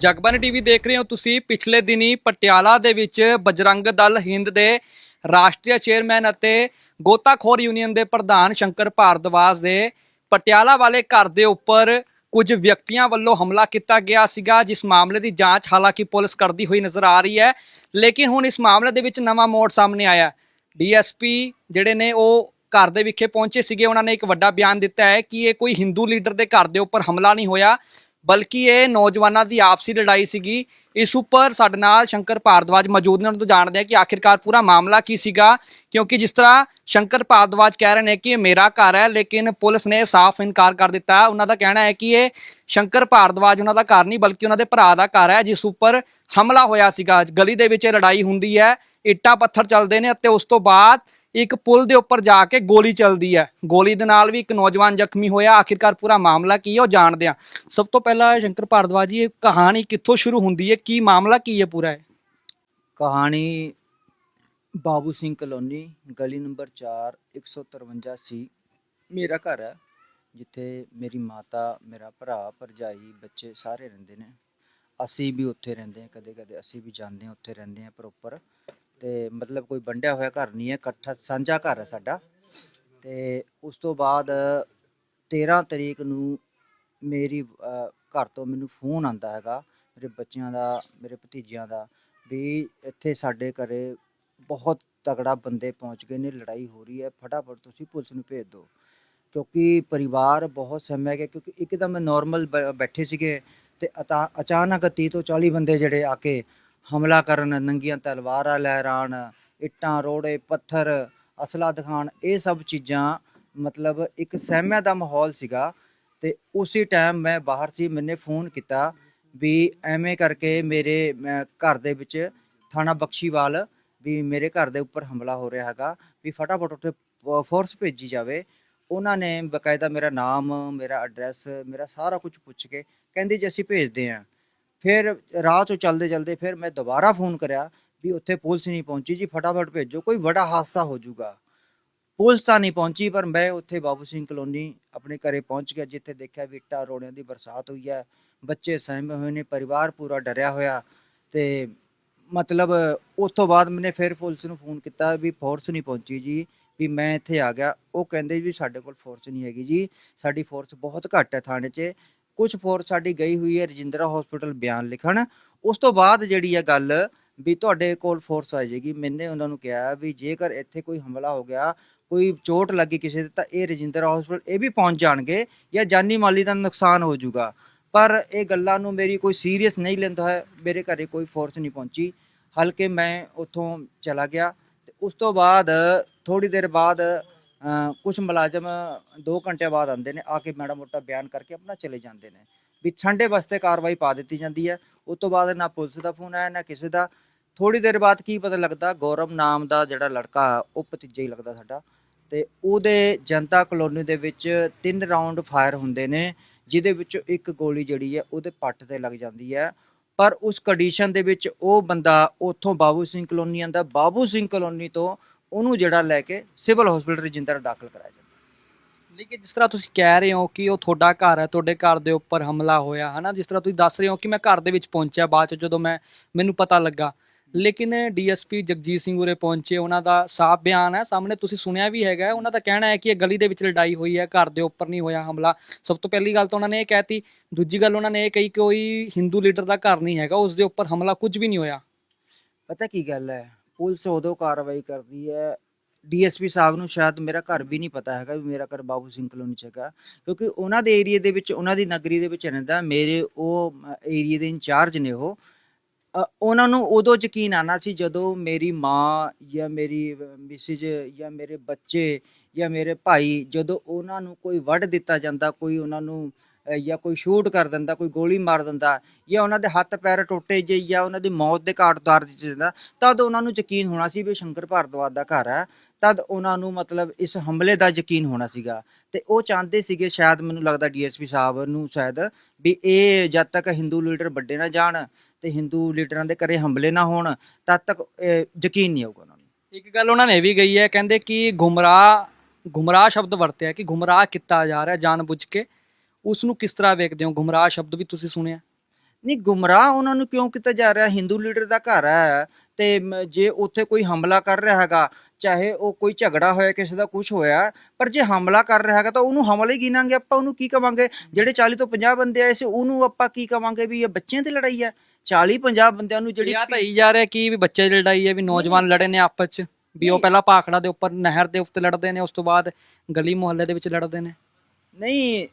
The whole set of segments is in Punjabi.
ਜਗਬਾਨੀ ਟੀਵੀ ਦੇਖ ਰਹੇ ਹੋ ਤੁਸੀਂ। ਪਿਛਲੇ ਦਿਨੀ ਪਟਿਆਲਾ ਦੇ ਵਿੱਚ ਬਜਰੰਗ ਦਲ ਹਿੰਦ ਦੇ ਰਾਸ਼ਟਰੀ ਚੇਅਰਮੈਨ ਅਤੇ ਗੋਤਾਖੋਰ ਯੂਨੀਅਨ ਦੇ ਪ੍ਰਧਾਨ ਸ਼ੰਕਰ ਭਾਰਦਵਾਜ ਦੇ ਪਟਿਆਲਾ ਵਾਲੇ ਘਰ ਦੇ ਉੱਪਰ ਕੁਝ ਵਿਅਕਤੀਆਂ ਵੱਲੋਂ ਹਮਲਾ ਕੀਤਾ ਗਿਆ ਸੀਗਾ, ਜਿਸ ਮਾਮਲੇ ਦੀ ਜਾਂਚ ਹਾਲਾਂਕਿ ਪੁਲਿਸ ਕਰਦੀ ਹੋਈ ਨਜ਼ਰ ਆ ਰਹੀ ਹੈ। ਲੇਕਿਨ ਹੁਣ ਇਸ ਮਾਮਲੇ ਦੇ ਵਿੱਚ ਨਵਾਂ ਮੋੜ ਸਾਹਮਣੇ ਆਇਆ। ਡੀਐਸਪੀ ਜਿਹੜੇ ਨੇ ਉਹ ਘਰ ਦੇ ਵਿਖੇ ਪਹੁੰਚੇ ਸੀਗੇ। ਉਹਨਾਂ ਨੇ ਇੱਕ ਵੱਡਾ ਬਿਆਨ ਦਿੱਤਾ ਹੈ ਕਿ ਇਹ ਕੋਈ ਹਿੰਦੂ ਲੀਡਰ ਦੇ ਘਰ ਦੇ ਉੱਪਰ ਹਮਲਾ ਨਹੀਂ ਹੋਇਆ। ਬਲਕਿ ਇਹ ਨੌਜਵਾਨਾਂ ਦੀ ਆਪਸੀ ਲੜਾਈ ਸੀਗੀ। ਇਸ ਉੱਪਰ ਸਾਡੇ ਨਾਲ ਸ਼ੰਕਰ ਭਾਰਦਵਾਜ ਮੌਜੂਦ ਨੇ, ਉਹਨਾਂ ਤੋਂ ਜਾਣਦੇ ਆ ਕਿ ਆਖਿਰਕਾਰ ਪੂਰਾ ਮਾਮਲਾ ਕੀ ਸੀਗਾ। ਕਿਉਂਕਿ ਜਿਸ ਤਰ੍ਹਾਂ ਸ਼ੰਕਰ ਭਾਰਦਵਾਜ ਕਹਿ ਰਹੇ ਨੇ ਕਿ ਇਹ ਮੇਰਾ ਘਰ ਹੈ, ਲੇਕਿਨ ਪੁਲਿਸ ਨੇ ਸਾਫ਼ ਇਨਕਾਰ ਕਰ ਦਿੱਤਾ। ਉਹਨਾਂ ਦਾ ਕਹਿਣਾ ਹੈ ਕਿ ਇਹ ਸ਼ੰਕਰ ਭਾਰਦਵਾਜ ਉਹਨਾਂ ਦਾ ਘਰ ਨਹੀਂ, ਬਲਕਿ ਉਹਨਾਂ ਦੇ ਭਰਾ ਦਾ ਘਰ ਹੈ, ਜਿਸ ਉੱਪਰ ਹਮਲਾ ਹੋਇਆ ਸੀਗਾ। ਗਲੀ ਦੇ ਵਿੱਚ ਇਹ ਲੜਾਈ ਹੁੰਦੀ ਹੈ, ਇੱਟਾਂ ਪੱਥਰ ਚੱਲਦੇ ਨੇ ਅਤੇ ਉਸ ਤੋਂ ਬਾਅਦ ਇੱਕ ਪੁਲ ਦੇ ਉੱਪਰ ਜਾ ਕੇ ਗੋਲੀ ਚੱਲਦੀ ਹੈ। ਗੋਲੀ ਦੇ ਨਾਲ ਵੀ ਇੱਕ ਨੌਜਵਾਨ ਜ਼ਖਮੀ ਹੋਇਆ। ਆਖਿਰਕਾਰ ਪੂਰਾ ਮਾਮਲਾ ਕੀ ਹੈ ਉਹ ਜਾਣਦੇ ਆ ਸਭ ਤੋਂ ਪਹਿਲਾਂ ਸ਼ੰਕਰ ਭਾਰਦਵਾਜ ਜੀ, ਇਹ ਕਹਾਣੀ ਕਿੱਥੋਂ ਸ਼ੁਰੂ ਹੁੰਦੀ ਹੈ? ਕੀ ਮਾਮਲਾ ਕੀ ਹੈ ਪੂਰਾ ਇਹ? ਕਹਾਣੀ ਬਾਬੂ ਸਿੰਘ ਕਲੋਨੀ, ਗਲੀ ਨੰਬਰ 4 153 ਸੀ ਮੇਰਾ ਘਰ ਹੈ, ਜਿੱਥੇ ਮੇਰੀ ਮਾਤਾ, ਮੇਰਾ ਭਰਾ, ਭਰਜਾਈ, ਬੱਚੇ ਸਾਰੇ ਰਹਿੰਦੇ ਨੇ। ਅਸੀਂ ਵੀ ਉੱਥੇ ਰਹਿੰਦੇ ਹਾਂ ਕਦੇ ਕਦੇ ਅਸੀਂ ਵੀ ਜਾਂਦੇ ਹਾਂ, ਉੱਥੇ ਰਹਿੰਦੇ ਹਾਂ ਪ੍ਰੋਪਰ ਤੇ ਮਤਲਬ ਕੋਈ ਵੰਡਿਆ ਹੋਇਆ ਘਰ ਨਹੀਂ ਹੈ, ਇਕੱਠਾ ਸਾਂਝਾ ਘਰ ਹੈ ਸਾਡਾ। ਤੇ ਉਸ ਤੋਂ ਬਾਅਦ 13 ਤਰੀਕ ਨੂੰ ਮੇਰੀ ਘਰ ਤੋਂ ਮੈਨੂੰ ਫੋਨ ਆਂਦਾ ਹੈਗਾ, ਮੇਰੇ ਬੱਚਿਆਂ ਦਾ, ਮੇਰੇ ਭਤੀਜਿਆਂ ਦਾ, ਵੀ ਇੱਥੇ ਸਾਡੇ ਘਰੇ ਬਹੁਤ ਤਗੜਾ ਬੰਦੇ ਪਹੁੰਚ ਗਏ ਨੇ, ਲੜਾਈ ਹੋ ਰਹੀ ਹੈ, ਫਟਾਫਟ ਤੁਸੀਂ ਪੁਲਿਸ ਨੂੰ ਭੇਜ ਦਿਓ। ਕਿਉਂਕਿ ਪਰਿਵਾਰ ਬਹੁਤ ਸਮੇਂ ਗਿਆ ਕਿਉਂਕਿ ਇੱਕਦਮ ਨਾਰਮਲ ਬੈਠੇ ਸੀਗੇ ਤੇ ਅਤਾ- ਅਚਾਨਕ 30 ਤੋਂ 40 ਬੰਦੇ ਜਿਹੜੇ ਆ ਕੇ ਹਮਲਾ ਕਰਨ, ਨੰਗੀਆਂ ਤਲਵਾਰਾਂ ਲਹਿਰਾਣ ਇੱਟਾਂ, ਰੋੜੇ, ਪੱਥਰ, ਅਸਲਾ ਦਿਖਾਣ ਇਹ ਸਭ ਚੀਜ਼ਾਂ ਮਤਲਬ ਇੱਕ ਸਹਿਮਿਆ ਦਾ ਮਾਹੌਲ ਸੀਗਾ ਤੇ ਉਸੇ ਟਾਈਮ ਮੈਂ ਬਾਹਰ ਸੀ, ਮੈਨੇ ਫੋਨ ਕੀਤਾ ਵੀ ਐਵੇਂ ਕਰਕੇ ਮੇਰੇ, ਮੈਂ ਘਰ ਦੇ ਵਿੱਚ ਥਾਣਾ ਬਖਸ਼ੀਵਾਲ ਵੀ ਮੇਰੇ ਘਰ ਦੇ ਉੱਪਰ ਹਮਲਾ ਹੋ ਰਿਹਾ ਹੈਗਾ, ਵੀ ਫਟਾਫਟ ਉੱਥੇ ਫੋਰਸ ਭੇਜੀ ਜਾਵੇ। ਉਹਨਾਂ ਨੇ ਬਕਾਇਦਾ ਮੇਰਾ ਨਾਮ, ਮੇਰਾ ਐਡਰੈਸ ਮੇਰਾ ਸਾਰਾ ਕੁਝ ਪੁੱਛ ਕੇ ਕਹਿੰਦੀ ਜੀ ਅਸੀਂ ਭੇਜਦੇ ਹਾਂ। ਫਿਰ ਰਾਹ ਤੋਂ ਚੱਲਦੇ ਚੱਲਦੇ ਫਿਰ ਮੈਂ ਦੁਬਾਰਾ ਫੋਨ ਕਰਿਆ ਵੀ ਉੱਥੇ ਪੁਲਿਸ ਨਹੀਂ ਪਹੁੰਚੀ ਜੀ, ਫਟਾਫਟ ਭੇਜੋ, ਕੋਈ ਵੱਡਾ ਹਾਦਸਾ ਹੋ ਜਾਊਗਾ। ਪੁਲਿਸ ਤਾਂ ਨਹੀਂ ਪਹੁੰਚੀ, ਪਰ ਮੈਂ ਉੱਥੇ ਬਾਬੂ ਸਿੰਘ ਕਲੋਨੀ ਆਪਣੇ ਘਰੇ ਪਹੁੰਚ ਗਿਆ, ਜਿੱਥੇ ਦੇਖਿਆ ਵੀ ਇੱਟਾਂ ਰੋੜਿਆਂ ਦੀ ਬਰਸਾਤ ਹੋਈ ਹੈ, ਬੱਚੇ ਸਹਿਮੇ ਹੋਏ ਨੇ, ਪਰਿਵਾਰ ਪੂਰਾ ਡਰਿਆ ਹੋਇਆ ਤੇ ਮਤਲਬ ਉਸ ਤੋਂ ਬਾਅਦ ਮੈਨੇ ਫਿਰ ਪੁਲਿਸ ਨੂੰ ਫੋਨ ਕੀਤਾ ਵੀ ਫੋਰਸ ਨਹੀਂ ਪਹੁੰਚੀ ਜੀ, ਵੀ ਮੈਂ ਇੱਥੇ ਆ ਗਿਆ। ਉਹ ਕਹਿੰਦੇ ਵੀ ਸਾਡੇ ਕੋਲ ਫੋਰਸ ਨਹੀਂ ਹੈਗੀ ਜੀ, ਸਾਡੀ ਫੋਰਸ ਬਹੁਤ ਘੱਟ ਹੈ ਥਾਣੇ 'ਚ ਕੁਝ ਫੋਰਸ ਸਾਡੀ ਗਈ ਹੋਈ ਹੈ ਰਜਿੰਦਰਾ ਹਸਪੀਟਲ ਬਿਆਨ ਲਿਖਣ। ਉਸ ਤੋਂ ਬਾਅਦ ਜਿਹੜੀ ਹੈ ਗੱਲ ਵੀ ਤੁਹਾਡੇ ਕੋਲ ਫੋਰਸ ਆ ਜਾਏਗੀ, ਮੈਨੇ ਉਹਨਾਂ ਨੂੰ ਕਿਹਾ ਵੀ ਜੇਕਰ ਇੱਥੇ ਕੋਈ ਹਮਲਾ ਹੋ ਗਿਆ, ਕੋਈ ਚੋਟ ਲੱਗੀ ਕਿਸੇ ਦੇ ਤਾਂ ਇਹ ਰਜਿੰਦਰਾ ਹਸਪੀਟਲ ਇਹ ਵੀ ਪਹੁੰਚ ਜਾਣਗੇ ਜਾਂ ਜਾਨੀ ਮਾਲੀ ਦਾ ਨੁਕਸਾਨ ਹੋ ਜਾਊਗਾ। ਪਰ ਇਹ ਗੱਲਾਂ ਨੂੰ ਮੇਰੀ ਕੋਈ ਸੀਰੀਅਸ ਨਹੀਂ ਲੈਂਦਾ ਹੈ ਮੇਰੇ ਘਰੇ ਕੋਈ ਫੋਰਸ ਨਹੀਂ ਪਹੁੰਚੀ। ਹਲਕੇ ਮੈਂ ਉੱਥੋਂ ਚਲਾ ਗਿਆ ਤੇ ਉਸ ਤੋਂ ਬਾਅਦ ਥੋੜੀ ਦੇਰ ਬਾਅਦ ਕੁਝ ਮੁਲਾਜ਼ਮ 2 ਘੰਟੇ ਬਾਅਦ ਆਉਂਦੇ ਨੇ, ਆ ਕੇ ਮਾੜਾ ਮੋਟਾ ਬਿਆਨ ਕਰਕੇ ਆਪਣਾ ਚਲੇ ਜਾਂਦੇ ਨੇ। ਵੀ ਠੰਡੇ ਵਾਸਤੇ ਕਾਰਵਾਈ ਪਾ ਦਿੱਤੀ ਜਾਂਦੀ ਹੈ। ਉਸ ਤੋਂ ਬਾਅਦ ਨਾ ਪੁਲਿਸ ਦਾ ਫੋਨ ਆਇਆ, ਨਾ ਕਿਸੇ ਦਾ। ਥੋੜੀ ਦੇਰ ਬਾਅਦ ਕੀ ਪਤਾ ਲੱਗਦਾ, ਗੌਰਵ ਨਾਮ ਦਾ ਜਿਹੜਾ ਲੜਕਾ ਉਹ ਭਤੀਜਾ ਹੀ ਲੱਗਦਾ ਸਾਡਾ। ਤੇ ਉਹਦੇ ਜਨਤਾ ਕਲੋਨੀ ਦੇ ਵਿੱਚ ਤਿੰਨ ਰਾਉਂਡ ਫਾਇਰ ਹੁੰਦੇ ਨੇ, ਜਿਹਦੇ ਵਿੱਚੋਂ ਇੱਕ ਗੋਲੀ ਜਿਹੜੀ ਹੈ, ਉਹਦੇ ਪੱਟ ਤੇ ਲੱਗ ਜਾਂਦੀ ਹੈ। ਪਰ ਉਸ ਕੰਡੀਸ਼ਨ ਦੇ ਵਿੱਚ ਉਹ ਬੰਦਾ ਉੱਥੋਂ ਬਾਬੂ ਸਿੰਘ ਕਲੋਨੀ ਆਂਦਾ ਬਾਬੂ ਸਿੰਘ ਕਲੋਨੀ ਤੋਂ ਉਹਨੂੰ ਜਿਹੜਾ ਲੈ ਕੇ ਸਿਵਲ ਹਸਪੀਟਲ ਰਜਿੰਦਰ ਦਾਖਲ ਕਰਾਇਆ ਜਾਂਦਾ। ਲੇਕਿਨ ਜਿਸ ਤਰ੍ਹਾਂ ਤੁਸੀਂ ਕਹਿ ਰਹੇ ਹੋ ਕਿ ਉਹ ਤੁਹਾਡਾ ਘਰ ਹੈ ਤੁਹਾਡੇ ਘਰ ਦੇ ਉੱਪਰ ਹਮਲਾ ਹੋਇਆ ਹਨਾ? ਜਿਸ ਤਰ੍ਹਾਂ ਤੁਸੀਂ ਦੱਸ ਰਹੇ ਹੋ ਕਿ ਮੈਂ ਘਰ ਦੇ ਵਿੱਚ ਪਹੁੰਚਿਆ ਬਾਅਦ ਚ ਜਦੋਂ ਮੈਂ ਮੈਨੂੰ ਪਤਾ ਲੱਗਾ। ਲੇਕਿਨ ਡੀਐਸਪੀ ਜਗਜੀਤ ਸਿੰਘ ਉਰੇ ਪਹੁੰਚੇ ਉਹਨਾਂ ਦਾ ਸਾਫ਼ ਬਿਆਨ ਹੈ ਸਾਹਮਣੇ ਤੁਸੀਂ ਸੁਣਿਆ ਵੀ ਹੈਗਾ ਹੈ। ਉਹਨਾਂ ਦਾ ਕਹਿਣਾ ਹੈ ਕਿ ਇਹ ਗਲੀ ਦੇ ਵਿੱਚ ਲੜਾਈ ਹੋਈ ਹੈ ਘਰ ਦੇ ਉੱਪਰ ਨਹੀਂ ਹੋਇਆ ਹਮਲਾ। ਸਭ ਤੋਂ ਪਹਿਲੀ ਗੱਲ ਤਾਂ ਉਹਨਾਂ ਨੇ ਇਹ ਕਹਿਤੀ ਦੂਜੀ ਗੱਲ ਉਹਨਾਂ ਨੇ ਇਹ ਕਹੀ ਕਿ ਕੋਈ ਹਿੰਦੂ ਲੀਡਰ ਦਾ ਘਰ ਨਹੀਂ ਹੈਗਾ ਉਸ ਦੇ ਉੱਪਰ ਹਮਲਾ ਕੁਝ ਵੀ ਨਹੀਂ ਹੋਇਆ। ਪਤਾ ਕੀ ਗੱਲ ਹੈ? ਪੁਲਿਸ ਉਦੋਂ ਕਾਰਵਾਈ ਕਰਦੀ ਹੈ। ਡੀਐਸਪੀ ਸਾਹਿਬ ਨੂੰ ਸ਼ਾਇਦ ਮੇਰਾ ਘਰ ਵੀ ਨਹੀਂ ਪਤਾ ਹੈਗਾ ਵੀ ਮੇਰਾ ਘਰ ਬਾਬੂ ਸਿੰਘ ਕਲੋਨੀ 'ਚ ਹੈਗਾ। ਕਿਉਂਕਿ ਉਹਨਾਂ ਦੇ ਏਰੀਆ ਦੇ ਵਿੱਚ, ਉਹਨਾਂ ਦੀ ਨਗਰੀ ਦੇ ਵਿੱਚ ਰਹਿੰਦਾ, ਮੇਰੇ ਉਹ ਏਰੀਆ ਦੇ ਇੰਚਾਰਜ ਨੇ ਉਹ। ਉਹਨਾਂ ਨੂੰ ਉਦੋਂ ਯਕੀਨ ਆਣਾ ਸੀ ਜਦੋਂ ਮੇਰੀ ਮਾਂ ਜਾਂ ਮੇਰੀ ਮਿਸਿਜ ਜਾਂ ਮੇਰੇ ਬੱਚੇ ਜਾਂ ਮੇਰੇ ਭਾਈ ਜਦੋਂ ਉਹਨਾਂ ਨੂੰ ਕੋਈ ਵੱਢ ਦਿੱਤਾ ਜਾਂਦਾ, ਕੋਈ ਉਹਨਾਂ ਨੂੰ ਜਾਂ ਕੋਈ ਸ਼ੂਟ ਕਰ ਦਿੰਦਾ, ਕੋਈ ਗੋਲੀ ਮਾਰ ਦਿੰਦਾ ਜਾਂ ਉਹਨਾਂ ਦੇ ਹੱਥ ਪੈਰ ਟੁੱਟੇ ਜੇ ਜਾਂ ਉਹਨਾਂ ਦੀ ਮੌਤ ਦੇ ਘਾਟ ਉਤਾਰ ਦਿੱਤੀ ਜਾਂਦਾ, ਤਦ ਉਹਨਾਂ ਨੂੰ ਯਕੀਨ ਹੋਣਾ ਸੀ ਵੀ ਸ਼ੰਕਰ ਭਾਰਦਵਾਜ ਦਾ ਘਰ ਹੈ। ਤਦ ਉਹਨਾਂ ਨੂੰ ਮਤਲਬ ਇਸ ਹਮਲੇ ਦਾ ਯਕੀਨ ਹੋਣਾ ਸੀਗਾ ਤੇ ਉਹ ਚਾਹੁੰਦੇ ਸੀਗੇ ਸ਼ਾਇਦ ਮੈਨੂੰ ਲੱਗਦਾ ਡੀਐਸਪੀ ਸਾਹਿਬ ਨੂੰ ਸ਼ਾਇਦ ਵੀ ਇਹ ਜਦ ਤੱਕ ਹਿੰਦੂ ਲੀਡਰ ਵੱਡੇ ਨਾ ਜਾਣ ਤੇ ਹਿੰਦੂ ਲੀਡਰਾਂ ਦੇ ਘਰੇ ਹਮਲੇ ਨਾ ਹੋਣ, ਤਦ ਤੱਕ ਯਕੀਨ ਨਹੀਂ ਆਊਗਾ ਉਹਨਾਂ ਨੂੰ। ਇੱਕ ਗੱਲ ਉਹਨਾਂ ਨੇ ਇਹ ਵੀ ਗਈ ਹੈ, ਕਹਿੰਦੇ ਕਿ ਗੁੰਮਰਾਹ ਗੁੰਮਰਾਹ ਸ਼ਬਦ ਵਰਤਿਆ ਕਿ ਗੁੰਮਰਾਹ ਕੀਤਾ ਜਾ ਰਿਹਾ ਜਾਣਬੁੱਝ ਕੇ। ਉਸ ਨੂੰ ਕਿਸ ਤਰ੍ਹਾਂ ਵੇਖਦੇ ਹੋ? ਗੁੰਮਰਾਹ ਸ਼ਬਦ ਵੀ ਤੁਸੀਂ ਸੁਣਿਆ? ਨਹੀਂ ਗੁੰਮਰਾਹ ਉਹਨਾਂ ਨੂੰ ਕਿਉਂ ਕੀਤਾ ਜਾ ਰਿਹਾ? ਹਿੰਦੂ ਲੀਡਰ ਦਾ ਘਰ ਹੈ ਤੇ ਜੇ ਉੱਥੇ ਕੋਈ ਹਮਲਾ ਕਰ ਰਿਹਾ ਹੈਗਾ ਚਾਹੇ ਉਹ ਕੋਈ ਝਗੜਾ ਹੋਇਆ ਕਿਸੇ ਦਾ ਕੁਝ ਹੋਇਆ ਪਰ ਜੇ ਹਮਲਾ ਕਰ ਰਿਹਾ ਹੈਗਾ ਤਾਂ ਉਹਨੂੰ ਹਮਲਾ ਹੀ ਗਿਣਾਂਗੇ ਆਪਾਂ ਉਹਨੂੰ ਕੀ ਕਵਾਂਗੇ? ਜਿਹੜੇ 40 ਤੋਂ 50 ਬੰਦੇ ਆਏ ਸੀ ਉਹਨੂੰ ਆਪਾਂ ਕੀ ਕਵਾਂਗੇ ਵੀ ਇਹ ਬੱਚਿਆਂ ਦੀ ਲੜਾਈ ਹੈ? 40 50 ਬੰਦਿਆਂ ਨੂੰ ਜਿਹੜੀ ਤਾਂ ਹੀ ਜਾ ਰਿਹਾ ਕਿ ਵੀ ਬੱਚੇ ਦੀ ਲੜਾਈ ਹੈ ਵੀ ਨੌਜਵਾਨ ਲੜੇ ਨੇ ਆਪਸ ਚ ਵੀ ਉਹ ਪਹਿਲਾਂ ਭਾਖੜਾ ਦੇ ਉੱਪਰ ਨਹਿਰ ਦੇ ਉੱਤੇ ਲੜਦੇ ਨੇ ਉਸ ਤੋਂ ਬਾਅਦ ਗਲੀ ਮੁਹੱਲੇ ਦੇ ਵਿੱਚ ਲੜਦੇ ਨੇ। ਨਹੀਂ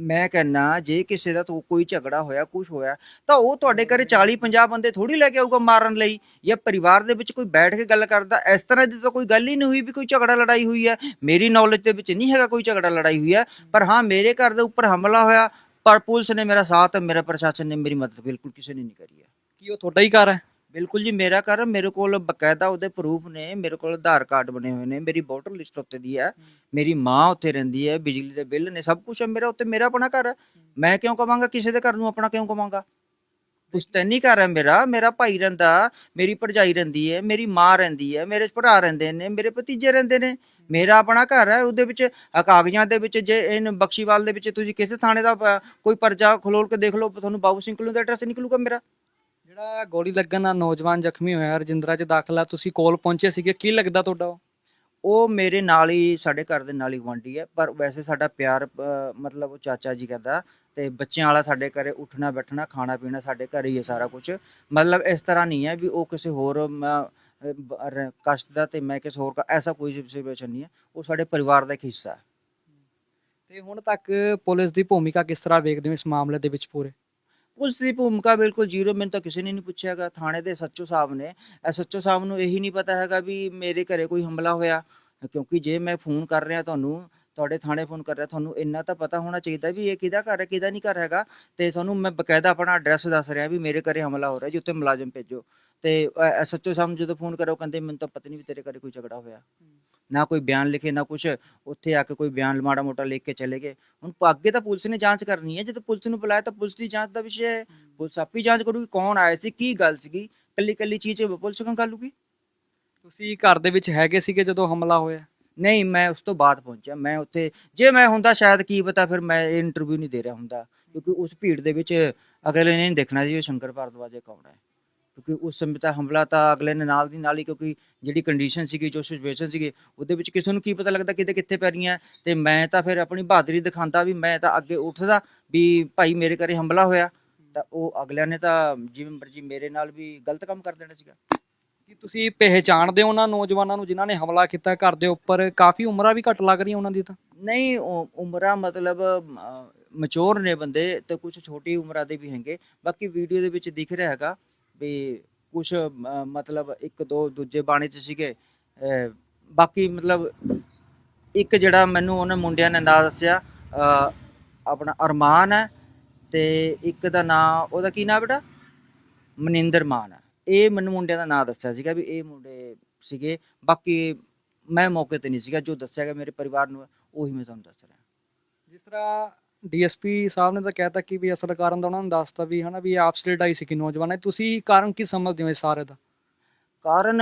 ਮੈਂ ਕਹਿੰਨਾ ਜੇ ਕਿਸੇ ਦਾ ਤੋਂ, ਕੋਈ ਝਗੜਾ ਹੋਇਆ ਕੁਝ ਹੋਇਆ, ਤਾਂ ਉਹ ਤੁਹਾਡੇ ਘਰੇ 40 50 ਬੰਦੇ ਥੋੜੀ ਲੈ ਕੇ ਆਊਗਾ ਮਾਰਨ ਲਈ ਜਾਂ ਪਰਿਵਾਰ ਦੇ ਵਿੱਚ ਕੋਈ ਬੈਠ ਕੇ ਗੱਲ ਕਰਦਾ। ਇਸ ਤਰ੍ਹਾਂ ਦੀ ਤਾਂ ਕੋਈ ਗੱਲ ਹੀ ਨਹੀਂ ਹੋਈ ਵੀ ਕੋਈ ਝਗੜਾ ਲੜਾਈ ਹੋਈ ਹੈ। ਮੇਰੀ ਨੌਲੇਜ ਦੇ ਵਿੱਚ ਨਹੀਂ ਹੈਗਾ ਕੋਈ ਝਗੜਾ ਲੜਾਈ ਹੋਈ ਹੈ। ਪਰ ਹਾਂ, ਮੇਰੇ ਘਰ ਦੇ ਉੱਪਰ ਹਮਲਾ ਹੋਇਆ, ਪਰ ਪੁਲਿਸ ਨੇ ਮੇਰਾ ਸਾਥ, ਮੇਰਾ ਪ੍ਰਸ਼ਾਸਨ ਨੇ ਮੇਰੀ ਮਦਦ ਬਿਲਕੁਲ ਕਿਸੇ ਨੇ ਨਹੀਂ ਕਰੀ ਹੈ। ਕੀ ਉਹ ਤੁਹਾਡਾ ਹੀ ਘਰ ਹੈ? ਬਿਲਕੁਲ ਜੀ ਮੇਰਾ ਘਰ ਮੇਰੇ ਕੋਲ ਬਕਾਇਦਾ ਉਹਦੇ ਪ੍ਰੂਫ ਨੇ ਮੇਰੇ ਕੋਲ ਆਧਾਰ ਕਾਰਡ ਬਣੇ ਹੋਏ ਨੇ ਮੇਰੀ ਵੋਟਰ ਲਿਸਟ ਉੱਤੇ ਦੀ ਹੈ ਮੇਰੀ ਮਾਂ ਉੱਥੇ ਰਹਿੰਦੀ ਹੈ ਬਿਜਲੀ ਦੇ ਬਿੱਲ ਨੇ ਸਭ ਕੁਝ ਹੈ ਮੇਰਾ ਉੱਤੇ ਮੇਰਾ ਆਪਣਾ ਘਰ ਹੈ। ਮੈਂ ਕਿਉਂ ਕਵਾਂਗਾ ਕਿਸੇ ਦੇ ਘਰ ਨੂੰ ਆਪਣਾ ਕਿਉਂ ਕਵਾਂਗਾ? ਪੁਸ਼ਤੈਨੀ ਘਰ ਹੈ ਮੇਰਾ ਮੇਰਾ ਭਾਈ ਰਹਿੰਦਾ ਮੇਰੀ ਭਰਜਾਈ ਰਹਿੰਦੀ ਹੈ ਮੇਰੀ ਮਾਂ ਰਹਿੰਦੀ ਹੈ ਮੇਰੇ ਭਰਾ ਰਹਿੰਦੇ ਨੇ ਮੇਰੇ ਭਤੀਜੇ ਰਹਿੰਦੇ ਨੇ ਮੇਰਾ ਆਪਣਾ ਘਰ ਹੈ ਉਹਦੇ ਵਿੱਚ ਕਾਗਜ਼ਾਂ ਦੇ ਵਿੱਚ ਜੇ ਇਹਨ ਬਖਸ਼ੀਵਾਲ ਦੇ ਵਿੱਚ ਤੁਸੀਂ ਕਿਸੇ ਥਾਣੇ ਦਾ ਕੋਈ ਪਰਚਾ ਖੋਲ ਕੇ ਦੇਖ ਲਓ ਤੁਹਾਨੂੰ ਬਾਬੂ ਸਿੰਘ ਕੋਲੋਂ ਦਾ ਐਡਰੈਸ ਨਿਕਲੂਗਾ ਮੇਰਾ। ਜਿਹੜਾ ਗੋਲੀ ਲੱਗਣ ਨਾਲ ਨੌਜਵਾਨ ਜ਼ਖਮੀ ਹੋਇਆ ਰਜਿੰਦਰਾ ਚ ਦਾਖਲਾ ਤੁਸੀਂ ਕੋਲ ਪਹੁੰਚੇ ਸੀਗੇ ਕੀ ਲੱਗਦਾ ਤੁਹਾਡਾ ਉਹ? ਉਹ ਮੇਰੇ ਨਾਲ ਹੀ ਸਾਡੇ ਘਰ ਦੇ ਨਾਲ ਹੀ ਗੁਆਂਢੀ ਹੈ ਪਰ ਵੈਸੇ ਸਾਡਾ ਪਿਆਰ ਮਤਲਬ ਉਹ ਚਾਚਾ ਜੀ ਕਹਿੰਦਾ ਤੇ ਬੱਚਿਆਂ ਵਾਲਾ ਸਾਡੇ ਘਰੇ ਉੱਠਣਾ ਬੈਠਣਾ ਖਾਣਾ ਪੀਣਾ ਸਾਡੇ ਘਰੇ ਹੀ ਹੈ ਸਾਰਾ ਕੁਝ ਮਤਲਬ ਇਸ ਤਰ੍ਹਾਂ ਨਹੀਂ ਹੈ ਵੀ ਉਹ ਕਿਸੇ ਹੋਰ ਬ- ਰ- ਕਸ਼ਟ ਦਾ ਤੇ ਮੈਂ ਕਿਸੇ ਹੋਰ ਦਾ ਐਸਾ ਕੋਈ ਸਿਚੁਏਸ਼ਨ ਨਹੀਂ ਹੈ ਉਹ ਸਾਡੇ ਪਰਿਵਾਰ ਦਾ ਇੱਕ ਹਿੱਸਾ ਹੈ। ਤੇ ਹੁਣ ਤੱਕ ਪੁਲਿਸ ਦੀ ਭੂਮਿਕਾ ਕਿਸ ਤਰ੍ਹਾਂ ਵੇਖਦੇ ਹੋ ਇਸ ਮਾਮਲੇ ਦੇ ਵਿੱਚ ਪੂਰੇ? ਪੁਲਿਸ ਦੀ ਭੂਮਿਕਾ ਬਿਲਕੁਲ ਜ਼ੀਰੋ, ਮੈਨੂੰ ਤਾਂ ਕਿਸੇ ਨੇ ਨਹੀਂ ਪੁੱਛਿਆਗਾ ਥਾਣੇ ਦੇ ਸੱਚੋ ਸਾਹਿਬ ਨੇ। ਐਸਐਚਓ ਸਾਹਿਬ ਨੂੰ ਇਹੀ ਨਹੀਂ ਪਤਾ ਹੈਗਾ ਵੀ ਮੇਰੇ ਘਰੇ ਕੋਈ ਹਮਲਾ ਹੋਇਆ, ਕਿਉਂਕਿ ਜੇ ਮੈਂ ਫੋਨ ਕਰ ਰਿਹਾ ਤੁਹਾਨੂੰ, ਤੁਹਾਡੇ ਥਾਣੇ ਫੋਨ ਕਰ ਰਿਹਾ, ਤੁਹਾਨੂੰ ਇੰਨਾ ਤਾਂ ਪਤਾ ਹੋਣਾ ਚਾਹੀਦਾ ਵੀ ਇਹ ਕਿਹਦਾ ਘਰ ਹੈ, ਕਿਹਦਾ ਨਹੀਂ ਘਰ ਹੈਗਾ। ਤੇ ਤੁਹਾਨੂੰ ਮੈਂ ਬਕਾਇਦਾ ਆਪਣਾ ਐਡਰੈਸ ਦੱਸ ਰਿਹਾ ਵੀ ਮੇਰੇ ਘਰੇ ਹਮਲਾ ਹੋ ਰਿਹਾ ਜੀ, ਉੱਥੇ ਮੁਲਾਜ਼ਮ ਭੇਜੋ। ਤੇ ਐਸਐਚਓ ਸਾਹਿਬ ਨੂੰ ਜਦੋਂ ਫੋਨ ਕਰੋ ਕਹਿੰਦੇ ਮੈਨੂੰ ਤਾਂ ਪਤਾ ਨਹੀਂ ਵੀ ਤੇਰੇ ਘਰੇ ਕੋਈ ਝਗੜਾ ਹੋਇਆ। ਨਾ ਕੋਈ ਬਿਆਨ ਲਿਖੇ ਨਾ ਕੁਝ ਉੱਥੇ ਆ ਕੇ ਕੋਈ ਬਿਆਨ ਮਾੜਾ ਮੋਟਾ ਲਿਖ ਕੇ ਚਲੇ ਗਏ। ਹੁਣ ਅੱਗੇ ਤਾਂ ਪੁਲਿਸ ਨੇ ਜਾਂਚ ਕਰਨੀ ਹੈ। ਜਦੋਂ ਪੁਲਿਸ ਨੂੰ ਬੁਲਾਇਆ ਤਾਂ ਪੁਲਿਸ ਦੀ ਜਾਂਚ ਦਾ ਵਿਸ਼ਾ ਹੈ। ਪੁਲਿਸ ਆਪੀ ਜਾਂਚ ਕਰੂਗੀ ਕੌਣ ਆਇਆ ਸੀ ਕੀ ਗੱਲ ਸੀਗੀ? ਕੱਲੀ ਕੱਲੀ ਚੀਜ਼ ਪੁਲਿਸ ਕਿਉਂ ਕਰ ਲੂਗੀ? ਤੁਸੀਂ ਘਰ ਦੇ ਵਿੱਚ ਹੈਗੇ ਸੀਗੇ ਜਦੋਂ ਹਮਲਾ ਹੋਇਆ? ਨਹੀਂ ਮੈਂ ਉਸ ਤੋਂ ਬਾਅਦ ਪਹੁੰਚਿਆ। ਮੈਂ ਉੱਥੇ ਜੇ ਮੈਂ ਹੁੰਦਾ ਸ਼ਾਇਦ ਕੀ ਪਤਾ ਫਿਰ ਮੈਂ ਇਹ ਇੰਟਰਵਿਊ ਨਹੀਂ ਦੇ ਰਿਹਾ ਹੁੰਦਾ। ਕਿਉਂਕਿ ਉਸ ਭੀੜ ਦੇ ਵਿੱਚ ਅਗਲੇ ਨੇ ਨਹੀਂ ਦੇਖਣਾ ਸੀ ਉਹ ਸ਼ੰਕਰ ਭਾਰਦਵਾਜੇ ਕੌਣ ਹੈ। ਕਿਉਂਕਿ ਉਸ ਸਮੇਂ ਤਾਂ ਹਮਲਾ ਤਾਂ ਅਗਲੇ ਨੇ ਨਾਲ ਦੀ ਨਾਲ ਹੀ ਕਿਉਂਕਿ ਜਿਹੜੀ ਕੰਡੀਸ਼ਨ ਸੀਗੀ ਜੋ ਸਿਚੁਏਸ਼ਨ ਸੀਗੀ ਉਹਦੇ ਵਿੱਚ ਕਿਸੇ ਨੂੰ ਕੀ ਪਤਾ ਲੱਗਦਾ ਕਿਤੇ ਕਿੱਥੇ ਪੈ ਰਹੀਆਂ ਤੇ ਮੈਂ ਤਾਂ ਫਿਰ ਆਪਣੀ ਬਹਾਦਰੀ ਦਿਖਾਉਂਦਾ ਵੀ ਮੈਂ ਤਾਂ ਅੱਗੇ ਉੱਠਦਾ ਵੀ ਭਾਈ ਮੇਰੇ ਘਰੇ ਹਮਲਾ ਹੋਇਆ। ਤਾਂ ਉਹ ਅਗਲਿਆਂ ਨੇ ਤਾਂ ਜਿਵੇਂ ਮਰਜ਼ੀ ਮੇਰੇ ਨਾਲ ਵੀ ਗਲਤ ਕੰਮ ਕਰ ਦੇਣਾ ਸੀਗਾ। ਕੀ ਤੁਸੀਂ ਪਹਿਚਾਣਦੇ ਹੋ ਉਹਨਾਂ ਨੌਜਵਾਨਾਂ ਨੂੰ ਜਿਨ੍ਹਾਂ ਨੇ ਹਮਲਾ ਕੀਤਾ ਘਰ ਦੇ ਉੱਪਰ? ਕਾਫੀ ਉਮਰਾਂ ਵੀ ਘੱਟ ਲੱਗ ਰਹੀਆਂ ਉਹਨਾਂ ਦੀ ਤਾਂ। ਨਹੀਂ ਉਮਰਾਂ ਮਤਲਬ ਮਚੋਰ ਨੇ ਬੰਦੇ ਤੇ ਕੁਝ ਛੋਟੀ ਉਮਰਾਂ ਦੇ ਵੀ ਹੈਗੇ। ਬਾਕੀ ਵੀਡੀਓ ਦੇ ਵਿੱਚ ਦਿਖ ਰਿਹਾ ਹੈਗਾ ਵੀ ਕੁਝ ਮਤਲਬ ਇੱਕ ਦੋ ਦੂਜੇ ਬਾਣੇ ਚ ਸੀਗੇ। ਬਾਕੀ ਮਤਲਬ ਇੱਕ ਜਿਹੜਾ ਮੈਨੂੰ ਉਹਨਾਂ ਮੁੰਡਿਆਂ ਨੇ ਨਾਂ ਦੱਸਿਆ ਆਪਣਾ ਅਰਮਾਨ ਹੈ ਤੇ ਇੱਕ ਦਾ ਨਾਂ, ਉਹਦਾ ਕੀ ਨਾਂ ਬੇਟਾ? ਮਨਿੰਦਰ ਮਾਨ ਹੈ। ਇਹ ਮੈਨੂੰ ਮੁੰਡਿਆਂ ਦਾ ਨਾਂ ਦੱਸਿਆ ਸੀਗਾ ਵੀ ਇਹ ਮੁੰਡੇ ਸੀਗੇ। ਬਾਕੀ ਮੈਂ ਮੌਕੇ ਤੇ ਨਹੀਂ ਸੀਗਾ। ਜੋ ਦੱਸਿਆ ਗਿਆ ਮੇਰੇ ਪਰਿਵਾਰ ਨੂੰ, ਉਹੀ ਮੈਂ ਤੁਹਾਨੂੰ ਦੱਸ ਰਿਹਾ। ਜਿਸ ਤਰ੍ਹਾਂ ਡੀਐਸਪੀ ਸਾਹਿਬ ਨੇ ਤਾਂ ਕਹਿਤਾ ਕਿ ਵੀ ਅਸਲ ਕਾਰਨ ਤਾਂ ਉਹਨਾਂ ਨੇ ਦੱਸਤਾ ਵੀ ਹਨਾ ਵੀ ਇਹ ਆਪਸ ਲੜਾਈ ਸੀ ਕਿ ਨੌਜਵਾਨਾਂ ਦੀ। ਤੁਸੀਂ ਕਾਰਨ ਕੀ ਸਮਝਦੇ ਹੋ ਇਸ ਸਾਰੇ ਦਾ? ਕਾਰਨ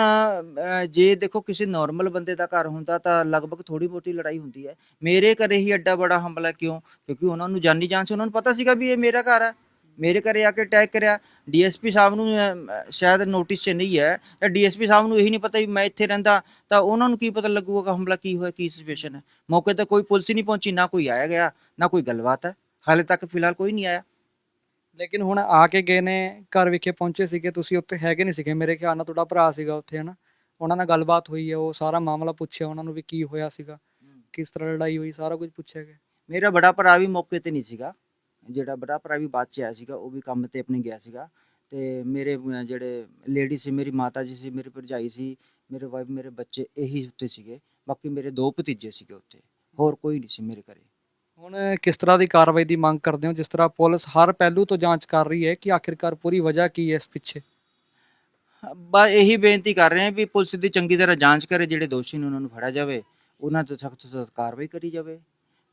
ਜੇ ਦੇਖੋ ਕਿਸੇ ਨਾਰਮਲ ਬੰਦੇ ਦਾ ਘਰ ਹੁੰਦਾ ਤਾਂ ਲਗਭਗ ਥੋੜੀ ਬਹੁਤੀ ਲੜਾਈ ਹੁੰਦੀ ਹੈ। ਮੇਰੇ ਘਰੇ ਹੀ ਐਡਾ ਬੜਾ ਹਮਲਾ ਕਿਉਂ? ਕਿਉਂਕਿ ਉਹਨਾਂ ਨੂੰ ਜਾਨੀ ਜਾਣ ਸੀ। ਉਹਨਾਂ ਨੂੰ ਪਤਾ ਸੀਗਾ ਵੀ ਇਹ ਮੇਰਾ ਘਰ ਹੈ। ਮੇਰੇ ਘਰੇ ਆ ਕੇ ਅਟੈਕ ਕਰਿਆ। ਡੀਐਸਪੀ ਸਾਹਿਬ ਨੂੰ ਸ਼ਾਇਦ ਨੋਟਿਸ 'ਚ ਨਹੀਂ ਹੈ। ਤਾਂ ਡੀਐਸਪੀ ਸਾਹਿਬ ਨੂੰ ਇਹੀ ਨਹੀਂ ਪਤਾ ਵੀ ਮੈਂ ਇੱਥੇ ਰਹਿੰਦਾ ਤਾਂ ਉਹਨਾਂ ਨੂੰ ਕੀ ਪਤਾ ਲੱਗੂਗਾ ਕਿ ਹਮਲਾ ਕੀ ਹੋਇਆ ਕੀ ਸਿਚੁਏਸ਼ਨ ਹੈ। ਮੌਕੇ ਤੇ ਕੋਈ ਪੁਲਿਸ ਨਹੀਂ ਪਹੁੰਚੀ ਨਾ ਕੋਈ ਆਇਆ ਗਿਆ ਨਾ ਕੋਈ ਗੱਲਬਾਤ ਹੈ। ਹਾਲੇ ਤੱਕ ਫਿਲਹਾਲ ਕੋਈ ਨਹੀਂ ਆਇਆ। ਲੇਕਿਨ ਹੁਣ ਆ ਕੇ ਗਏ ਨੇ ਘਰ ਵਿਖੇ ਪਹੁੰਚੇ ਸੀਗੇ। ਤੁਸੀਂ ਉੱਥੇ ਹੈਗੇ ਨਹੀਂ ਸੀਗੇ। ਮੇਰੇ ਖਿਆਲ ਨਾਲ ਤੁਹਾਡਾ ਭਰਾ ਸੀਗਾ ਉੱਥੇ ਹਨਾ? ਉਹਨਾਂ ਨਾਲ ਗੱਲਬਾਤ ਹੋਈ ਹੈ ਉਹ ਸਾਰਾ ਮਾਮਲਾ ਪੁੱਛਿਆ ਉਹਨਾਂ ਨੂੰ ਵੀ ਕੀ ਹੋਇਆ ਸੀਗਾ। ਕਿਸ ਤਰ੍ਹਾਂ ਲੜਾਈ ਹੋਈ ਸਾਰਾ ਕੁਝ ਪੁੱਛਿਆ ਗਿਆ। ਮੇਰਾ ਬੜਾ ਭਰਾ ਵੀ ਮੌਕੇ ਤੇ ਨਹੀਂ ਸੀਗਾ। ਜਿਹੜਾ ਬੜਾ ਭਰਾ ਵੀ ਬਾਅਦ ਚ ਆਇਆ ਸੀਗਾ ਉਹ ਵੀ ਕੰਮ ਤੇ ਆਪਣੇ ਗਿਆ ਸੀਗਾ। ਤੇ ਮੇਰੇ ਜਿਹੜੇ ਲੇਡੀ ਸੀ ਮੇਰੀ ਮਾਤਾ ਜੀ ਸੀ ਮੇਰੀ ਭਰਜਾਈ ਸੀ ਮੇਰੇ ਵਾਈਫ ਮੇਰੇ ਬੱਚੇ ਇਹੀ ਉੱਤੇ ਸੀਗੇ। ਬਾਕੀ ਮੇਰੇ ਦੋ ਭਤੀਜੇ ਸੀਗੇ ਉੱਥੇ ਹੋਰ ਕੋਈ ਨਹੀਂ ਸੀ ਮੇਰੇ ਘਰੇ। ਹੁਣ ਕਿਸ ਤਰ੍ਹਾਂ ਦੀ ਕਾਰਵਾਈ ਦੀ ਮੰਗ ਕਰਦੇ ਹੋ? ਜਿਸ ਤਰ੍ਹਾਂ ਪੁਲਿਸ ਹਰ ਪਹਿਲੂ ਤੋਂ ਜਾਂਚ ਕਰ ਰਹੀ ਹੈ ਕਿ ਆਖਿਰਕਾਰ ਪੂਰੀ ਵਜ੍ਹਾ ਕੀ ਹੈ ਇਸ ਪਿੱਛੇ? ਬਸ ਇਹੀ ਬੇਨਤੀ ਕਰ ਰਹੇ ਹਾਂ ਵੀ ਪੁਲਿਸ ਦੀ ਚੰਗੀ ਤਰ੍ਹਾਂ ਜਾਂਚ ਕਰੇ ਜਿਹੜੇ ਦੋਸ਼ੀ ਨੇ ਉਹਨਾਂ ਨੂੰ ਫੜਿਆ ਜਾਵੇ ਉਹਨਾਂ ਤੇ ਸਖਤ ਸਖਤ ਕਾਰਵਾਈ ਕਰੀ ਜਾਵੇ।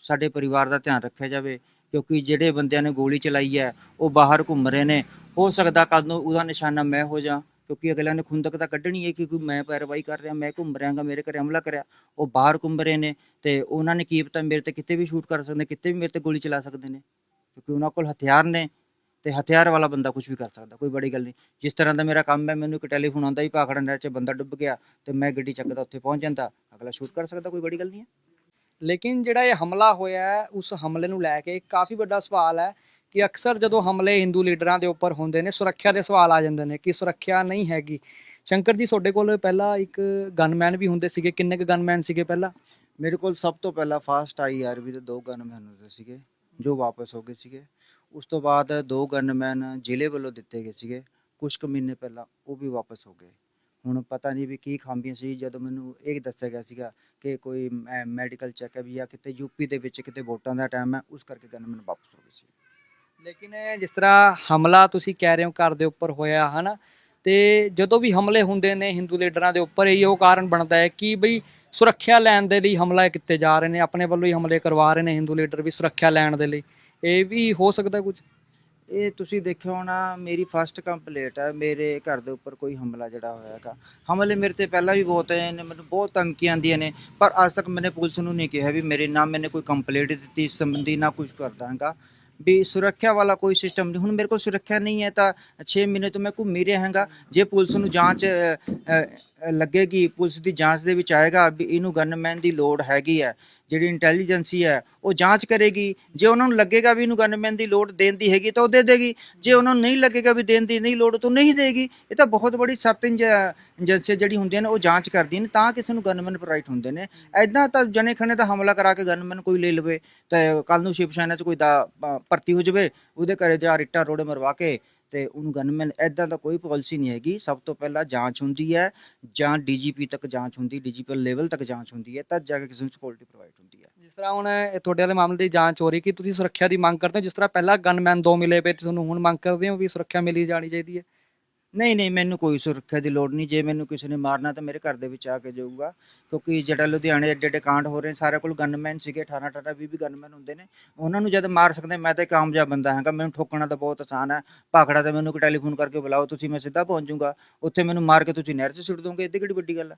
ਸਾਡੇ ਪਰਿਵਾਰ ਦਾ ਧਿਆਨ ਰੱਖਿਆ ਜਾਵੇ। ਕਿਉਂਕਿ ਜਿਹੜੇ ਬੰਦਿਆਂ ਨੇ ਗੋਲੀ ਚਲਾਈ ਹੈ, ਉਹ ਬਾਹਰ ਘੁੰਮ ਰਹੇ ਨੇ। ਹੋ ਸਕਦਾ ਕੱਲ ਨੂੰ ਉਹਦਾ ਨਿਸ਼ਾਨਾ ਮੈਂ ਹੋ ਜਾ, ਕਿਉਂਕਿ ਅਗਲਿਆਂ ਨੇ ਖੁੰਦਕ ਤਾਂ ਕੱਢਣੀ ਹੈ ਕਿਉਂਕਿ ਮੈਂ ਪੈਰਵਾਈ ਕਰ ਰਿਹਾ, ਮੈਂ ਘੁੰਮ ਰਿਹਾਗਾ ਮੇਰੇ ਘਰੇ ਹਮਲਾ ਕਰਿਆ। ਉਹ ਬਾਹਰ ਘੁੰਮ ਰਹੇ ਨੇ ਤੇ ਉਹਨਾਂ ਨੇ ਕੀ ਪਤਾ ਮੇਰੇ ਤੇ ਕਿਤੇ ਵੀ ਸ਼ੂਟ ਕਰ ਸਕਦੇ, ਕਿਤੇ ਵੀ ਮੇਰੇ ਤੇ ਗੋਲੀ ਚਲਾ ਸਕਦੇ ਨੇ, ਕਿਉਂਕਿ ਉਹਨਾਂ ਕੋਲ ਹਥਿਆਰ ਨੇ ਤੇ ਹਥਿਆਰ ਵਾਲਾ ਬੰਦਾ ਕੁਝ ਵੀ ਕਰ ਸਕਦਾ, ਕੋਈ ਬੜੀ ਗੱਲ ਨਹੀਂ। ਜਿਸ ਤਰ੍ਹਾਂ ਦਾ ਮੇਰਾ ਕੰਮ ਹੈ, ਮੈਨੂੰ ਇੱਕ ਟੈਲੀਫੋਨ ਆਉਂਦਾ ਹੀ ਭਾਖੜਾ ਨਹਿਰ 'ਚ ਬੰਦਾ ਡੁੱਬ ਗਿਆ ਤੇ ਮੈਂ ਗੱਡੀ ਚੱਕਦਾ, ਉੱਥੇ ਪਹੁੰਚ ਜਾਂਦਾ, ਅਗਲਾ ਸ਼ੂਟ ਕਰ ਸਕਦਾ, ਕੋਈ ਬੜੀ ਗੱਲ ਨਹੀਂ ਹੈ। ਲੇਕਿਨ ਜਿਹੜਾ ਇਹ ਹਮਲਾ ਹੋਇਆ ਉਸ ਹਮਲੇ ਨੂੰ ਲੈ ਕੇ ਕਾਫੀ ਵੱਡਾ ਸਵਾਲ ਹੈ ਕਿ ਅਕਸਰ ਜਦੋਂ ਹਮਲੇ ਹਿੰਦੂ ਲੀਡਰਾਂ ਦੇ ਉੱਪਰ ਹੁੰਦੇ ਨੇ, ਸੁਰੱਖਿਆ ਦੇ ਸਵਾਲ ਆ ਜਾਂਦੇ ਨੇ ਕਿ ਸੁਰੱਖਿਆ ਨਹੀਂ ਹੈਗੀ। ਸ਼ੰਕਰ ਜੀ, ਤੁਹਾਡੇ ਕੋਲ ਪਹਿਲਾਂ ਇੱਕ ਗਨਮੈਨ ਵੀ ਹੁੰਦੇ ਸੀਗੇ। ਕਿੰਨੇ ਕੁ ਗਨਮੈਨ ਸੀਗੇ ਪਹਿਲਾਂ? ਮੇਰੇ ਕੋਲ ਸਭ ਤੋਂ ਪਹਿਲਾਂ ਫਾਸਟ ਆਈ ਆਈਆਰਬੀ ਦੇ ਦੋ ਗਨਮੈਨ ਹੁੰਦੇ ਸੀਗੇ, ਜੋ ਵਾਪਸ ਹੋ ਗਏ ਸੀਗੇ। ਉਸ ਤੋਂ ਬਾਅਦ ਦੋ ਗਨਮੈਨ ਜ਼ਿਲ੍ਹੇ ਵੱਲੋਂ ਦਿੱਤੇ ਗਏ ਸੀਗੇ। ਕੁਝ ਕੁ ਮਹੀਨੇ ਪਹਿਲਾਂ ਉਹ ਵੀ ਵਾਪਸ ਹੋ ਗਏ। ਹੁਣ ਪਤਾ ਨਹੀਂ ਵੀ ਕੀ ਖਾਮੀਆਂ ਸੀ, ਜਦੋਂ ਮੈਨੂੰ ਇਹ ਦੱਸਿਆ ਗਿਆ ਸੀਗਾ ਕਿ ਕੋਈ ਮੈਡੀਕਲ ਚੈੱਕਅਪ ਜਾਂ ਕਿਤੇ ਯੂਪੀ ਦੇ ਵਿੱਚ ਕਿਤੇ ਵੋਟਾਂ ਦਾ ਟਾਈਮ ਹੈ, ਉਸ ਕਰਕੇ ਗਨਮੈਨ ਵਾਪਸ ਹੋ ਗਏ ਸੀ। ਲੇਕਿਨ ਜਿਸ ਤਰ੍ਹਾਂ ਹਮਲਾ ਤੁਸੀਂ ਕਹਿ ਰਹੇ ਹੋ ਘਰ ਦੇ ਉੱਪਰ ਹੋਇਆ, ਹਨਾ? ਤੇ ਜਦੋਂ ਵੀ ਹਮਲੇ ਹੁੰਦੇ ਨੇ ਹਿੰਦੂ ਲੀਡਰਾਂ ਦੇ ਉੱਪਰ ਇਹ ਉਹ ਕਾਰਨ ਬਣਦਾ ਹੈ ਕਿ ਬਈ ਸੁਰੱਖਿਆ ਲੈਣ ਦੇ ਲਈ ਹਮਲਾ ਕੀਤੇ ਜਾ ਰਹੇ ਨੇ, ਆਪਣੇ ਵੱਲੋਂ ਹੀ ਹਮਲੇ ਕਰਵਾ ਰਹੇ ਨੇ ਹਿੰਦੂ ਲੀਡਰ ਵੀ ਸੁਰੱਖਿਆ ਲੈਣ ਦੇ ਲਈ। ਇਹ ਵੀ ਹੋ ਸਕਦਾ ਕੁਝ? ਇਹ ਤੁਸੀਂ ਦੇਖਿਆ ਹੋਣਾ, ਮੇਰੀ ਫਸਟ ਕੰਪਲੇਂਟ ਹੈ ਮੇਰੇ ਘਰ ਦੇ ਉੱਪਰ ਕੋਈ ਹਮਲਾ ਜਿਹੜਾ ਹੋਇਆ ਹੈਗਾ। ਹਮਲੇ ਮੇਰੇ ਤੇ ਪਹਿਲਾਂ ਵੀ ਬਹੁਤ ਆਏ ਨੇ, ਮੈਨੂੰ ਬਹੁਤ ਧਮਕੀਆਂ ਆਉਂਦੀਆਂ ਨੇ, ਪਰ ਅੱਜ ਤੱਕ ਮੈਨੇ ਪੁਲਿਸ ਨੂੰ ਨਹੀਂ ਕਿਹਾ ਵੀ ਮੇਰੇ ਨਾਮ ਮੈਨੇ ਕੋਈ ਕੰਪਲੇਂਟ ਦਿੱਤੀ ਇਸ ਸੰਬੰਧੀ, ਨਾ ਕੁਝ ਕਰਦਾ ਹੈਗਾ। ਵੀ ਸੁਰੱਖਿਆ ਵਾਲਾ ਕੋਈ ਸਿਸਟਮ ਨਹੀਂ, ਹੁਣ ਮੇਰੇ ਕੋਲ ਸੁਰੱਖਿਆ ਨਹੀਂ ਹੈ ਤਾਂ 6 ਮਹੀਨੇ ਤੋਂ ਮੈਂ ਘੁੰਮੀ ਰਿਹਾ ਹਾਂਗਾ। ਜੇ ਪੁਲਿਸ ਨੂੰ ਜਾਂਚ ਲੱਗੇਗੀ, ਪੁਲਿਸ ਦੀ ਜਾਂਚ ਦੇ ਵਿੱਚ ਆਏਗਾ ਵੀ ਇਹਨੂੰ ਗਨਮੈਨ ਦੀ ਲੋੜ ਹੈਗੀ ਹੈ। ਜਿਹੜੀ ਇੰਟੈਲੀਜੈਂਸੀ ਹੈ, ਉਹ ਜਾਂਚ ਕਰੇਗੀ। ਜੇ ਉਹਨਾਂ ਨੂੰ ਲੱਗੇਗਾ ਵੀ ਇਹਨੂੰ ਗਨਮੈਨ ਦੀ ਲੋੜ ਦੇਣ ਦੀ ਹੈਗੀ, ਤਾਂ ਉਹ ਦੇ ਦੇਗੀ। ਜੇ ਉਹਨਾਂ ਨੂੰ ਨਹੀਂ ਲੱਗੇਗਾ ਵੀ ਦੇਣ ਦੀ ਨਹੀਂ ਲੋੜ, ਤਾਂ ਨਹੀਂ ਦੇਗੀ। ਇਹ ਤਾਂ ਬਹੁਤ ਬੜੀ ਸੱਤ ਇੰਜ ਏਜੰਸੀਆਂ ਜਿਹੜੀ ਹੁੰਦੀਆਂ ਨੇ, ਉਹ ਜਾਂਚ ਕਰਦੀਆਂ ਨੇ, ਤਾਂ ਕਿਸੇ ਨੂੰ ਗਨਮੈਨ ਪ੍ਰਾਈਟ ਹੁੰਦੇ ਨੇ। ਐਦਾਂ ਤਾਂ ਜਣੇ ਖਣੇ ਦਾ ਹਮਲਾ ਕਰਾ ਕੇ ਗਨਮੈਨ ਕੋਈ ਲੈ ਲਵੇ, ਤਾਂ ਕੱਲ ਨੂੰ ਸ਼ਿਵ ਸੈਨਾ 'ਚ ਕੋਈ ਦਾ ਭਰਤੀ ਹੋ ਜਾਵੇ, ਉਹਦੇ ਘਰੇ ਜਾ ਰਿੱਟਾ ਰੋੜੇ ਮਰਵਾ ਕੇ ਤੇ ਉਹਨੂੰ ਗਨਮੈਨ ਐਦਾਂ ਦਾ ਕੋਈ ਪਾਲਿਸੀ ਨਹੀਂ ਹੈਗੀ। ਸਭ ਤੋਂ ਪਹਿਲਾਂ ਜਾਂਚ ਹੁੰਦੀ ਹੈ ਜਾਂ ਡੀਜੀਪੀ ਤੱਕ ਜਾਂਚ ਹੁੰਦੀ ਡੀਜੀਪੀ ਲੈਵਲ ਤੱਕ ਜਾਂਚ ਹੁੰਦੀ ਹੈ ਤਾਂ ਜਾ ਕੇ ਕਿਸੇ ਨੂੰ ਸਿਕਿਉਰਿਟੀ ਪ੍ਰੋਵਾਈਡ ਹੁੰਦੀ ਹੈ। ਜਿਸ ਤਰ੍ਹਾਂ ਹੁਣ ਇਹ ਤੁਹਾਡੇ ਵਾਲੇ ਮਾਮਲੇ ਦੀ ਜਾਂਚ ਹੋ ਰਹੀ ਕਿ ਤੁਸੀਂ ਸੁਰੱਖਿਆ ਦੀ ਮੰਗ ਕਰਦੇ ਹੋ, ਜਿਸ ਤਰ੍ਹਾਂ ਪਹਿਲਾਂ ਗਨਮੈਨ ਦੋ ਮਿਲੇ ਪਏ ਤੇ ਤੁਹਾਨੂੰ ਹੁਣ ਮੰਗ ਕਰਦੇ ਹੋ ਵੀ ਸੁਰੱਖਿਆ ਮਿਲੀ ਜਾਣੀ ਚਾਹੀਦੀ ਹੈ। ਨਹੀਂ ਨਹੀਂ, ਮੈਨੂੰ ਕੋਈ ਸੁਰੱਖਿਆ ਦੀ ਲੋੜ ਨਹੀਂ। ਜੇ ਮੈਨੂੰ ਕਿਸੇ ਨੇ ਮਾਰਨਾ ਤਾਂ ਮੇਰੇ ਘਰ ਦੇ ਵਿੱਚ ਆ ਕੇ ਜਾਊਗਾ। ਕਿਉਂਕਿ ਜਿਹੜਾ ਲੁਧਿਆਣੇ ਐਡੇ ਐਡੇ ਕਾਂਡ ਹੋ ਰਹੇ ਨੇ, ਸਾਰੇ ਕੋਲ ਗਨਮੈਨ ਸੀਗੇ 18 18 20 20 ਗਨਮੈਨ ਹੁੰਦੇ ਨੇ। ਉਹਨਾਂ ਨੂੰ ਜਦ ਮਾਰ ਸਕਦੇ, ਮੈਂ ਤਾਂ ਇੱਕ ਕਾਮਯਾਬ ਬੰਦਾ ਹਾਂਗਾ। ਮੈਨੂੰ ਠੋਕਣਾ ਤਾਂ ਬਹੁਤ ਆਸਾਨ ਹੈ। ਭਾਖੜਾ ਤਾਂ ਮੈਨੂੰ ਕੋਈ ਟੈਲੀਫੋਨ ਕਰਕੇ ਬੁਲਾਓ, ਤੁਸੀਂ ਮੈਂ ਸਿੱਧਾ ਪਹੁੰਚ ਜਾਊਂਗਾ। ਉੱਥੇ ਮੈਨੂੰ ਮਾਰ ਕੇ ਤੁਸੀਂ ਨਹਿਰ 'ਚ ਸੁੱਟ ਦੋਗੇ। ਇਹਦੀ ਕਿਹੜੀ ਵੱਡੀ ਗੱਲ ਹੈ?